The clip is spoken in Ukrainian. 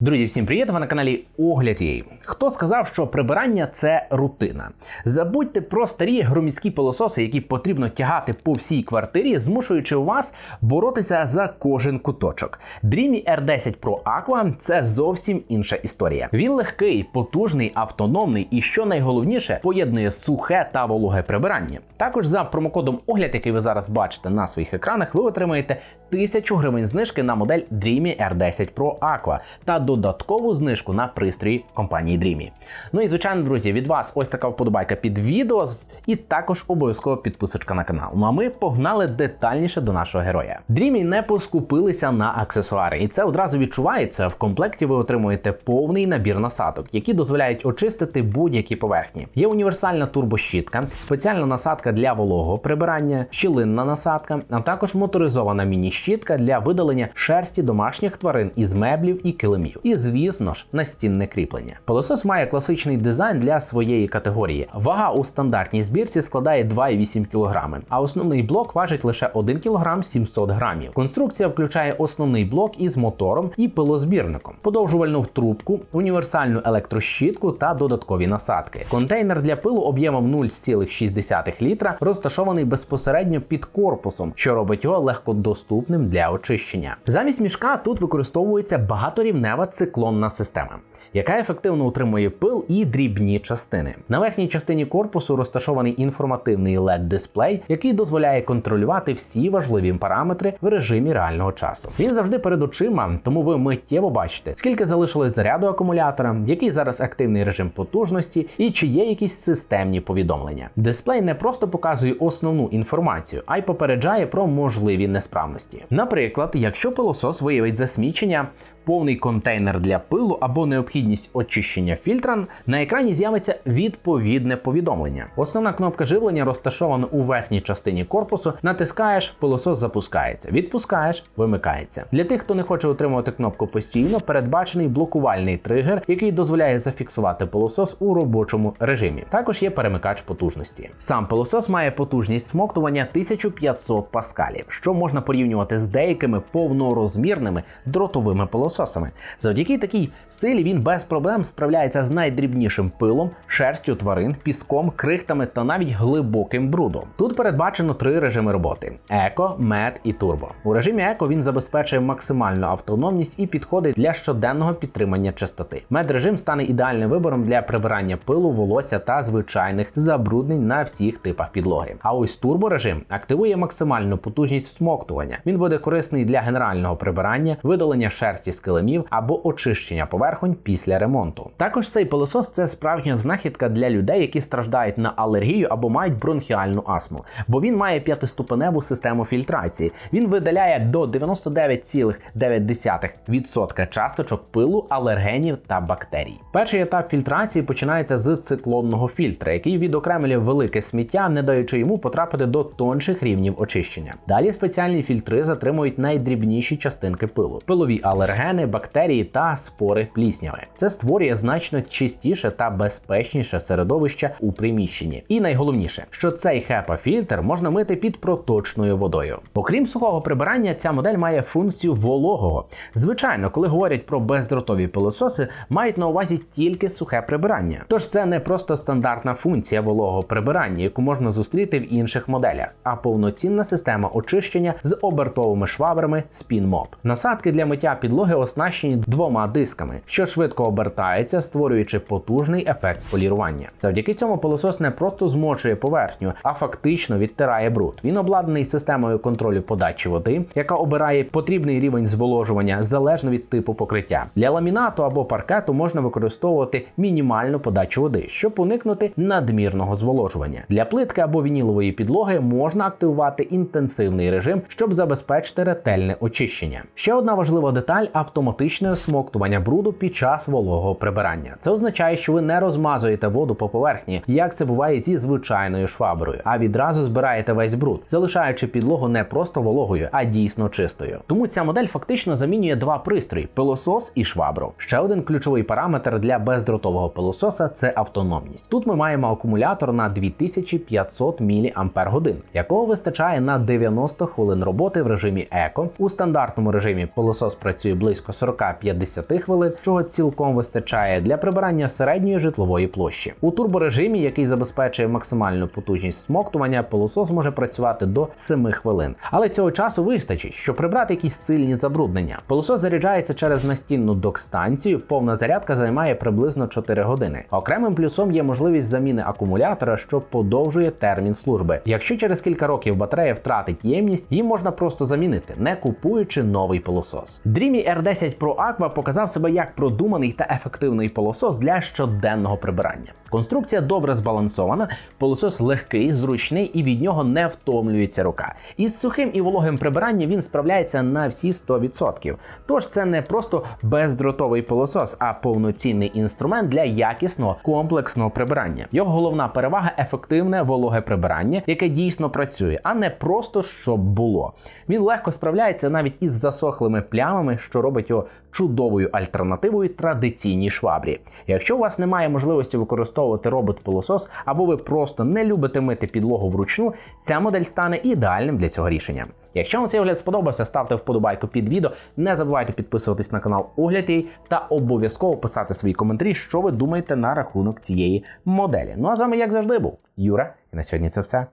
Друзі, всім привіт! Ви на каналі Огляд її. Хто сказав, що прибирання це рутина? Забудьте про старі громіські пилососи, які потрібно тягати по всій квартирі, змушуючи вас боротися за кожен куточок. Dreamy R10 Pro Aqua – це зовсім інша історія. Він легкий, потужний, автономний і, що найголовніше, поєднує сухе та вологе прибирання. Також за промокодом огляд, який ви зараз бачите на своїх екранах, ви отримаєте 1000 гривень знижки на модель Dreamy R10 Pro Aqua та додаткову знижку на пристрої компанії Dreamy. Ну і звичайно, друзі, від вас ось така вподобайка під відео і також обов'язково підписочка на канал. Ну а ми погнали детальніше до нашого героя. Dreamy не поскупилися на аксесуари, і це одразу відчувається. В комплекті ви отримуєте повний набір насадок, які дозволяють очистити будь-які поверхні. Є універсальна турбощітка, спеціальна насадка для вологого прибирання, щілинна насадка, а також моторизована міні-щітка для видалення шерсті домашніх тварин із меблів і килимів. І звісно ж, настінне кріплення. Пилосос має класичний дизайн для своєї категорії. Вага у стандартній збірці складає 2,8 кг, а основний блок важить лише 1 кг 700 грамів. Конструкція включає основний блок із мотором і пилозбірником, подовжувальну трубку, універсальну електрощітку та додаткові насадки. Контейнер для пилу об'ємом 0,6 літра розташований безпосередньо під корпусом, що робить його легкодоступним для очищення. Замість мішка тут використовується багаторівнева циклонна система, яка ефективно утримує пил і дрібні частини. На верхній частині корпусу розташований інформативний led дисплей який дозволяє контролювати всі важливі параметри в режимі реального часу. Він завжди перед очима, тому ви миттєво бачите, скільки залишилось заряду акумулятора, який зараз активний режим потужності і чи є якісь системні повідомлення. Дисплей не просто показує основну інформацію, а й попереджає про можливі несправності. Наприклад, якщо пилосос виявить засмічення, повний контейнер для пилу або необхідність очищення фільтра, на екрані з'явиться відповідне повідомлення. Основна кнопка живлення розташована у верхній частині корпусу. Натискаєш, пилосос запускається. Відпускаєш, вимикається. Для тих, хто не хоче отримувати кнопку постійно, передбачений блокувальний тригер, який дозволяє зафіксувати пилосос у робочому режимі. Також є перемикач потужності. Сам пилосос має потужність смоктування 1500 паскалів, що можна порівнювати з деякими повнорозмірними дротовими пилососами. Завдяки такій силі він без проблем справляється з найдрібнішим пилом, шерстю тварин, піском, крихтами та навіть глибоким брудом. Тут передбачено три режими роботи: еко, мед і турбо. У режимі еко він забезпечує максимальну автономність і підходить для щоденного підтримання чистоти. Мед режим стане ідеальним вибором для прибирання пилу, волосся та звичайних забруднень на всіх типах підлоги. А ось турборежим активує максимальну потужність всмоктування. Він буде корисний для генерального прибирання, видалення шерсті з або очищення поверхонь після ремонту. Також цей пилосос це справжня знахідка для людей, які страждають на алергію або мають бронхіальну астму, бо він має п'ятиступеневу систему фільтрації. Він видаляє до 99,9% часточок пилу, алергенів та бактерій. Перший етап фільтрації починається з циклонного фільтра, який відокремлює велике сміття, не даючи йому потрапити до тонших рівнів очищення. Далі спеціальні фільтри затримують найдрібніші частинки пилу, пилові алергени, бактерії та спори плісняви. Це створює значно чистіше та безпечніше середовище у приміщенні. І найголовніше, що цей HEPA-фільтр можна мити під проточною водою. Окрім сухого прибирання, ця модель має функцію вологого. Звичайно, коли говорять про бездротові пилососи, мають на увазі тільки сухе прибирання. Тож це не просто стандартна функція вологого прибирання, яку можна зустріти в інших моделях, а повноцінна система очищення з обертовими швабрами SpinMop. Насадки для миття підлоги оснащені двома дисками, що швидко обертаються, створюючи потужний ефект полірування. Завдяки цьому пилосос не просто змочує поверхню, а фактично відтирає бруд. Він обладнаний системою контролю подачі води, яка обирає потрібний рівень зволожування залежно від типу покриття. Для ламінату або паркету можна використовувати мінімальну подачу води, щоб уникнути надмірного зволожування. Для плитки або вінілової підлоги можна активувати інтенсивний режим, щоб забезпечити ретельне очищення. Ще одна важлива деталь автоматичне смоктування бруду під час вологого прибирання. Це означає, що ви не розмазуєте воду по поверхні, як це буває зі звичайною шваброю, а відразу збираєте весь бруд, залишаючи підлогу не просто вологою, а дійсно чистою. Тому ця модель фактично замінює два пристрої: пилосос і швабру. Ще один ключовий параметр для бездротового пилососа це автономність. Тут ми маємо акумулятор на 2500 мАч, якого вистачає на 90 хвилин роботи в режимі еко. У стандартному режимі пилосос працює близько близько 40-50 хвилин, чого цілком вистачає для прибирання середньої житлової площі. У турборежимі, який забезпечує максимальну потужність смоктування, пилосос може працювати до 7 хвилин. Але цього часу вистачить, щоб прибрати якісь сильні забруднення. Пилосос заряджається через настінну док-станцію. Повна зарядка займає приблизно 4 години. Окремим плюсом є можливість заміни акумулятора, що подовжує термін служби. Якщо через кілька років батарея втратить ємність, її можна просто замінити, не купуючи новий пилосос. Dreamy R10 Pro Aqua показав себе як продуманий та ефективний пилосос для щоденного прибирання. Конструкція добре збалансована, пилосос легкий, зручний і від нього не втомлюється рука. Із сухим і вологим прибиранням він справляється на всі 100%. Тож це не просто бездротовий пилосос, а повноцінний інструмент для якісного комплексного прибирання. Його головна перевага ефективне вологе прибирання, яке дійсно працює, а не просто щоб було. Він легко справляється навіть із засохлими плямами, що робить його чудовою альтернативою традиційній швабрі. Якщо у вас немає можливості використовувати робот-пилосос, або ви просто не любите мити підлогу вручну, ця модель стане ідеальним для цього рішення. Якщо вам цей огляд сподобався, ставте вподобайку під відео. Не забувайте підписуватись на канал Огляд.ua та обов'язково писати свої коментарі, що ви думаєте на рахунок цієї моделі. Ну а з вами, як завжди, був Юра, і на сьогодні це все.